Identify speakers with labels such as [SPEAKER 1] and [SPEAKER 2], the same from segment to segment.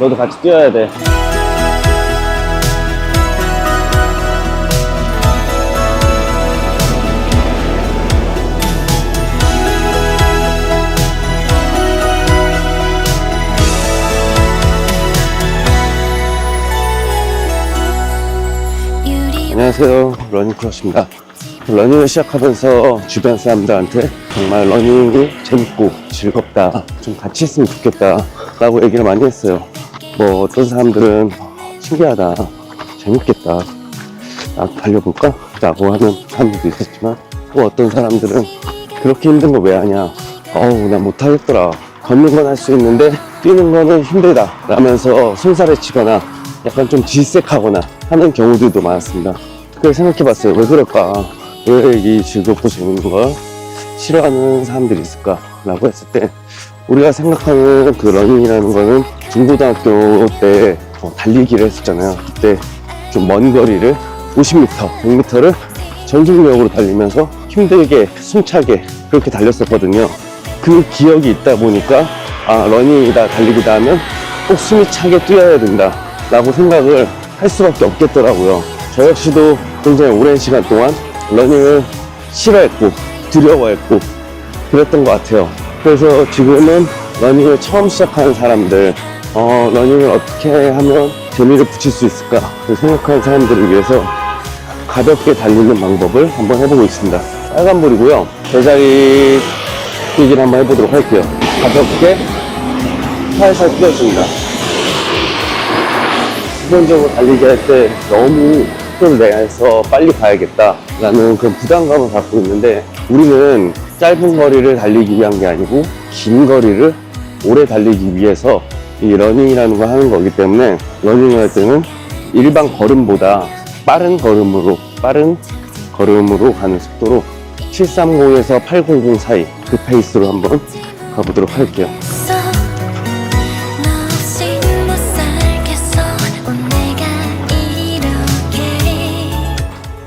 [SPEAKER 1] 너도 같이 뛰어야 돼. 안녕하세요. 러닝크로스입니다. 러닝을 시작하면서 주변 사람들한테 정말 러닝이 재밌고 즐겁다. 좀 같이 했으면 좋겠다. 라고 얘기를 많이 했어요. 뭐 어떤 사람들은 신기하다. 재밌겠다. 나도 달려볼까? 라고 하는 사람들도 있었지만 또 어떤 사람들은 그렇게 힘든 거 왜 하냐? 어우, 나 못하겠더라. 걷는 건 할 수 있는데 뛰는 거는 힘들다. 라면서 손살에 치거나 약간 좀 질색하거나 하는 경우들도 많았습니다. 그걸 생각해 봤어요. 왜 그럴까? 왜 이 즐겁고 재밌는 걸 싫어하는 사람들이 있을까? 라고 했을 때 우리가 생각하는 그 러닝이라는 거는 중고등학교 때 어, 달리기를 했었잖아요. 그때 좀 먼 거리를 50m, 100m를 전속력으로 달리면서 힘들게 숨차게 그렇게 달렸었거든요. 그 기억이 있다 보니까 아 러닝이다 달리기다 하면 꼭 숨이 차게 뛰어야 된다 라고 생각을 할 수밖에 없겠더라고요. 저 역시도 굉장히 오랜 시간 동안 러닝을 싫어했고 두려워했고 그랬던 것 같아요. 그래서 지금은 러닝을 처음 시작하는 사람들, 어, 러닝을 어떻게 하면 재미를 붙일 수 있을까 그 생각하는 사람들을 위해서 가볍게 달리는 방법을 한번 해보고 있습니다. 빨간불이고요. 제자리 뛰기를 한번 해보도록 할게요. 가볍게 살살 뛰어줍니다. 기본적으로 달리기 할 때 너무 속도를 내서 빨리 가야겠다 라는 그런 부담감을 갖고 있는데 우리는 짧은 거리를 달리기 위한 게 아니고 긴 거리를 오래 달리기 위해서 이 러닝이라는 걸 하는 거기 때문에 러닝을 할 때는 일반 걸음보다 빠른 걸음으로 빠른 걸음으로 가는 속도로 730에서 800 사이 그 페이스로 한번 가보도록 할게요.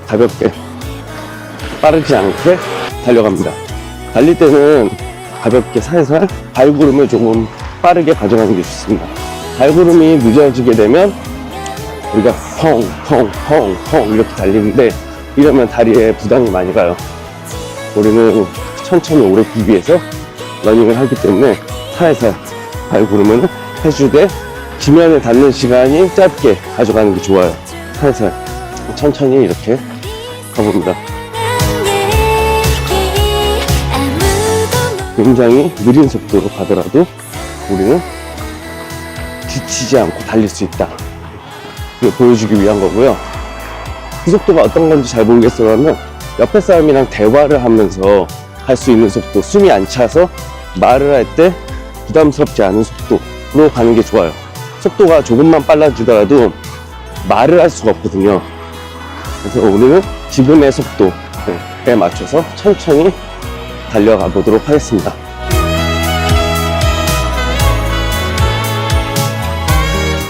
[SPEAKER 1] 가볍게 빠르지 않게 달려갑니다. 달릴 때는 가볍게 살살 발구름을 조금 빠르게 가져가는 게 좋습니다. 발구름이 늦어지게 되면 우리가 펑 펑 펑 펑 이렇게 달리는데 이러면 다리에 부담이 많이 가요. 우리는 천천히 오래 위해서 러닝을 하기 때문에 살살 발구름을 해주되 지면에 닿는 시간이 짧게 가져가는 게 좋아요. 살살 천천히 이렇게 가봅니다. 굉장히 느린 속도로 가더라도 우리는 지치지 않고 달릴 수 있다. 보여주기 위한 거고요. 그 속도가 어떤 건지 잘 모르겠어요. 옆에 사람이랑 대화를 하면서 할 수 있는 속도, 숨이 안 차서 말을 할 때 부담스럽지 않은 속도로 가는 게 좋아요. 속도가 조금만 빨라지더라도 말을 할 수가 없거든요. 그래서 우리는 지금의 속도에 맞춰서 천천히 달려가 보도록 하겠습니다.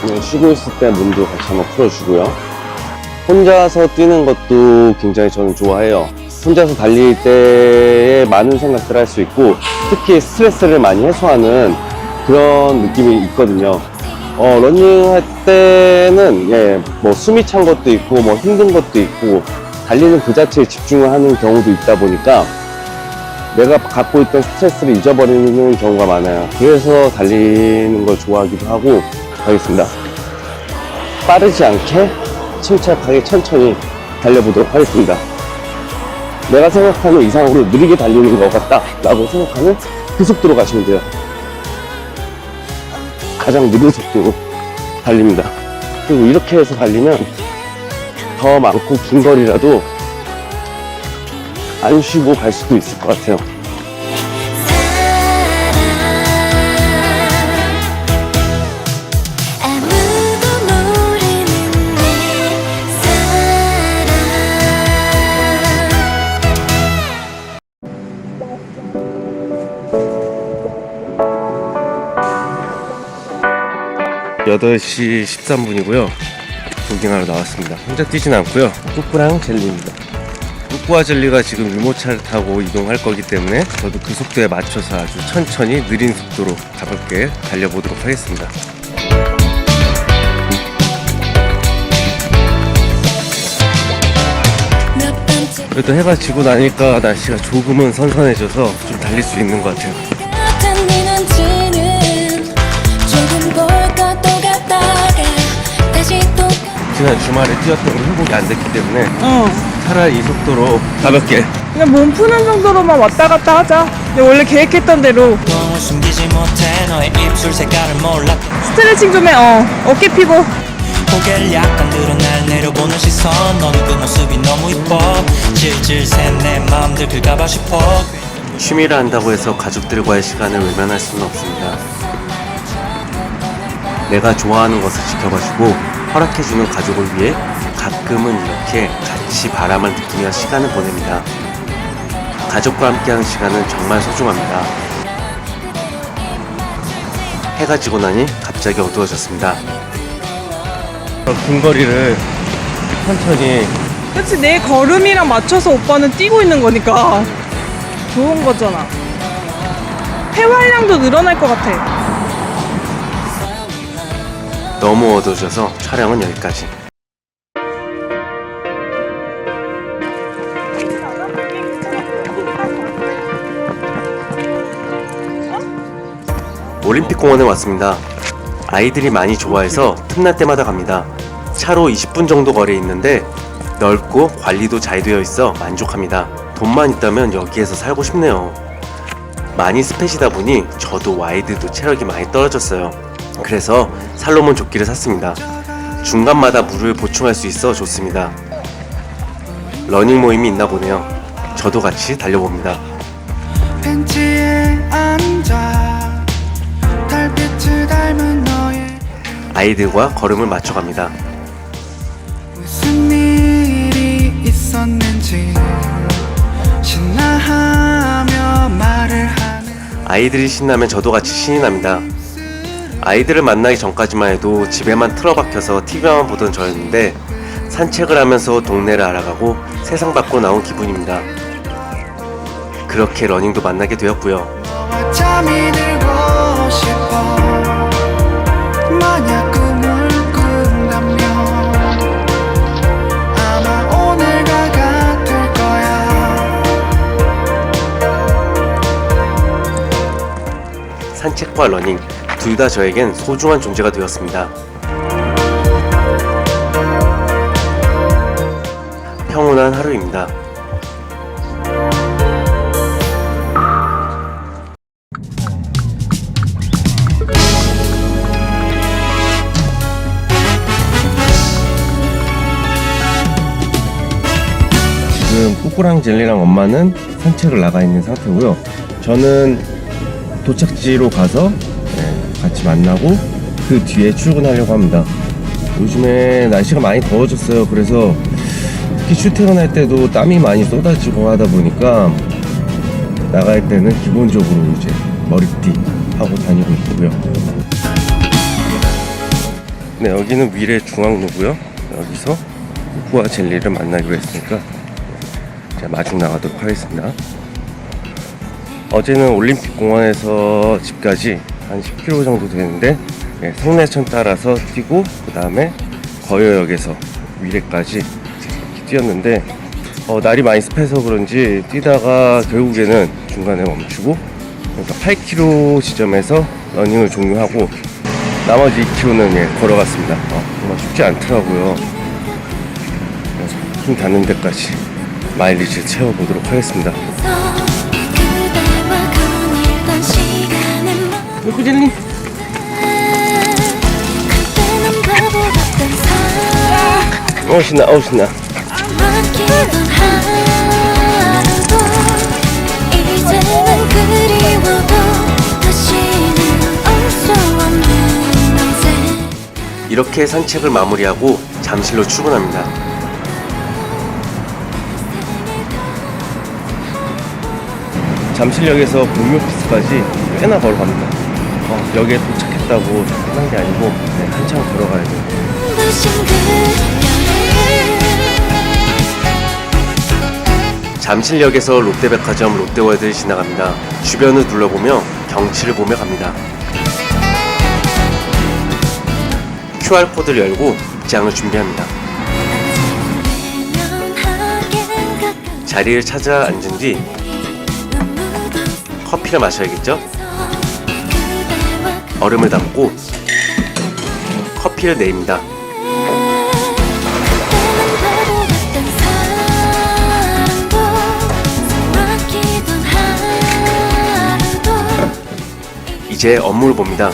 [SPEAKER 1] 네, 쉬고 있을 때 몸도 같이 한번 풀어주고요. 혼자서 뛰는 것도 굉장히 저는 좋아해요. 혼자서 달릴 때에 많은 생각들을 할 수 있고 특히 스트레스를 많이 해소하는 그런 느낌이 있거든요. 어, 러닝 할 때는 예, 뭐 숨이 찬 것도 있고 뭐 힘든 것도 있고 달리는 그 자체에 집중을 하는 경우도 있다 보니까 내가 갖고 있던 스트레스를 잊어버리는 경우가 많아요. 그래서 달리는 걸 좋아하기도 하고 하겠습니다. 빠르지 않게 침착하게 천천히 달려보도록 하겠습니다. 내가 생각하는 이상으로 느리게 달리는 것 같다 라고 생각하는 그 속도로 가시면 돼요. 가장 느린 속도로 달립니다. 그리고 이렇게 해서 달리면 더 많고 긴 거리라도 안 쉬고 갈 수도 있을 것 같아요.
[SPEAKER 2] 사랑 아무도 모르는 내 사랑
[SPEAKER 1] 8시 13분이고요. 조깅하러 나왔습니다. 혼자 뛰진 않고요. 뿌뿌랑 젤리입니다. 우꾸와 젤리가 지금 유모차를 타고 이동할 거기 때문에 저도 그 속도에 맞춰서 아주 천천히 느린 속도로 가볍게 달려보도록 하겠습니다. 그래도 해가 지고 나니까 날씨가 조금은 선선해져서 좀 달릴 수 있는 것 같아요. 지난 주말에 뛰었던 게 회복이 안 됐기 때문에
[SPEAKER 3] 어.
[SPEAKER 1] 차라리 이 속도로 가볍게
[SPEAKER 3] 그냥 몸 푸는 정도로만 왔다 갔다 하자. 근데 원래 계획했던 대로
[SPEAKER 4] 똥을 숨기지 못해 너의 입술 색깔을 몰라
[SPEAKER 3] 스트레칭 좀 해. 어. 어깨 피고.
[SPEAKER 4] 고개를 약간 들어 날 내려보는 시선 너는 그 모습이 너무 이뻐 질질 샌내 마음들 긁어봐 싶어
[SPEAKER 1] 취미를 한다고 해서 가족들과의 시간을 외면할 수는 없습니다. 내가 좋아하는 것을 지켜봐주고 허락해주는 가족을 위해 가끔은 이렇게 같이 바람을 느끼며 시간을 보냅니다. 가족과 함께하는 시간은 정말 소중합니다. 해가 지고 나니 갑자기 어두워졌습니다. 근거리를 천천히
[SPEAKER 3] 그치, 내 걸음이랑 맞춰서 오빠는 뛰고 있는 거니까. 좋은 거잖아. 폐활량도 늘어날 것 같아.
[SPEAKER 1] 너무 어두워져서 촬영은 여기까지. 올림픽 공원에 왔습니다. 아이들이 많이 좋아해서 틈날 때마다 갑니다. 차로 20분 정도 거리에 있는데 넓고 관리도 잘 되어 있어 만족합니다. 돈만 있다면 여기에서 살고 싶네요. 많이 습해지다 보니 저도 와이드도 체력이 많이 떨어졌어요. 그래서 살로몬 조끼를 샀습니다. 중간마다 물을 보충할 수 있어 좋습니다. 러닝 모임이 있나 보네요. 저도 같이 달려봅니다. 아이들과 걸음을 맞춰갑니다. 아이들이 신나면 저도 같이 신이 납니다. 아이들을 만나기 전까지만 해도 집에만 틀어박혀서 TV만 보던 저였는데 산책을 하면서 동네를 알아가고 세상 밖으로 나온 기분입니다. 그렇게 러닝도 만나게 되었고요. 산책과 러닝 둘 다 저에겐 소중한 존재가 되었습니다. 평온한 하루입니다. 지금 꾸꾸랑 젤리랑 엄마는 산책을 나가 있는 상태고요. 저는 도착지로 가서 네, 같이 만나고 그 뒤에 출근하려고 합니다. 요즘에 날씨가 많이 더워졌어요. 그래서 특히 출퇴근할 때도 땀이 많이 쏟아지고 하다 보니까 나갈 때는 기본적으로 이제 머리띠 하고 다니고 있고요. 네, 여기는 미래 중앙로고요. 여기서 우와 젤리를 만나기로 했으니까 이제 마중 나가도록 하겠습니다. 어제는 올림픽 공원에서 집까지 한 10km 정도 되는데 예, 성내천 따라서 뛰고 그 다음에 거여역에서 위례까지 뛰었는데 어, 날이 많이 습해서 그런지 뛰다가 결국에는 중간에 멈추고 그러니까 8km 지점에서 러닝을 종료하고 나머지 2km는 예, 걸어갔습니다. 어, 정말 쉽지 않더라고요. 힘 닿는 데까지 마일리지를 채워보도록 하겠습니다.
[SPEAKER 2] 시간은 멈
[SPEAKER 3] 요구 젤리.
[SPEAKER 2] 그때는 바보 같던 사람
[SPEAKER 1] 어 신나 어 신나 이렇게 산책을 마무리하고 잠실로 출근합니다. 잠실역에서 공유오피스까지 꽤나 걸어갑니다. 어, 역에 도착했다고 끝난 게 아니고 네, 한참 걸어가야 돼요. 잠실역에서 롯데백화점 롯데월드를 지나갑니다. 주변을 둘러보며 경치를 보며 갑니다. QR코드를 열고 입장을 준비합니다. 자리를 찾아 앉은 뒤 커피를 마셔야겠죠? 얼음을 담고 커피를 내립니다. 이제 업무를 봅니다.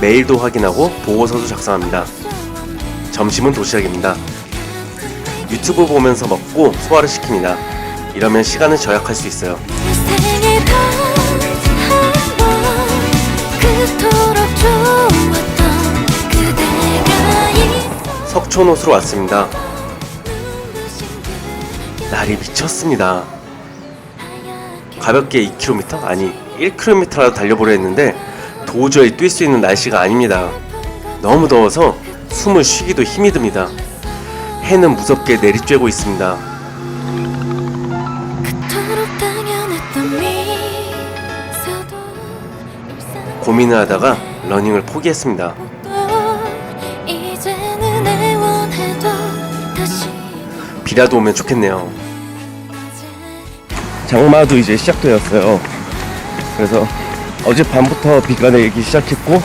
[SPEAKER 1] 메일도 확인하고 보고서도 작성합니다. 점심은 도시락입니다. 유튜브 보면서 먹고 소화를 시킵니다. 이러면 시간을 절약할 수 있어요. 석촌호수로 왔습니다. 날이 미쳤습니다. 가볍게 2km 아니 1km라도 달려보려 했는데 도저히 뛸 수 있는 날씨가 아닙니다. 너무 더워서 숨을 쉬기도 힘이 듭니다. 해는 무섭게 내리쬐고 있습니다. 고민을 하다가 러닝을 포기했습니다. 비라도 오면 좋겠네요. 장마도 이제 시작되었어요. 그래서 어젯밤부터 비가 내리기 시작했고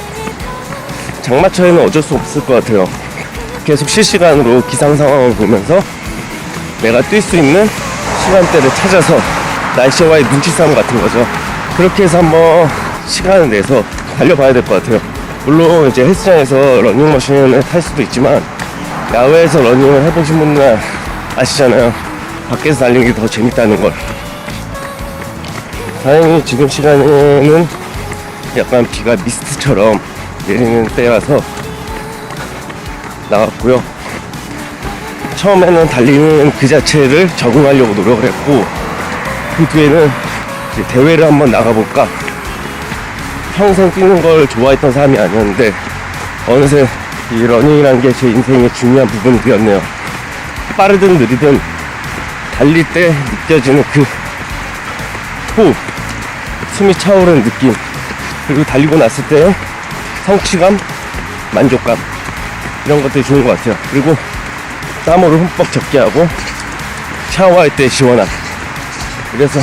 [SPEAKER 1] 장마철에는 어쩔 수 없을 것 같아요. 계속 실시간으로 기상 상황을 보면서 내가 뛸 수 있는 시간대를 찾아서 날씨와의 눈치 싸움 같은 거죠. 그렇게 해서 한번 시간을 내서 달려봐야 될 것 같아요. 물론 이제 헬스장에서 러닝머신을 탈 수도 있지만 야외에서 러닝을 해보신 분들 아시잖아요. 밖에서 달리는 게 더 재밌다는 걸. 다행히 지금 시간에는 약간 비가 미스트처럼 내리는 때라서 나왔고요. 처음에는 달리는 그 자체를 적응하려고 노력을 했고, 그 뒤에는 대회를 한번 나가볼까. 평생 뛰는 걸 좋아했던 사람이 아니었는데, 어느새 이 러닝이라는 게 제 인생의 중요한 부분이 되었네요. 빠르든 느리든 달릴 때 느껴지는 그 호흡, 숨이 차오르는 느낌, 그리고 달리고 났을 때 성취감, 만족감 이런 것들이 좋은 것 같아요. 그리고 땀으로 흠뻑 적게 하고 샤워할 때 시원함. 그래서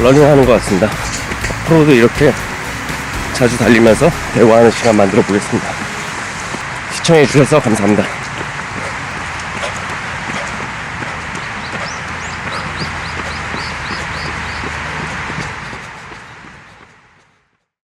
[SPEAKER 1] 러닝하는 것 같습니다. 앞으로도 이렇게 자주 달리면서 대화하는 시간 만들어 보겠습니다. 시청해 주셔서 감사합니다.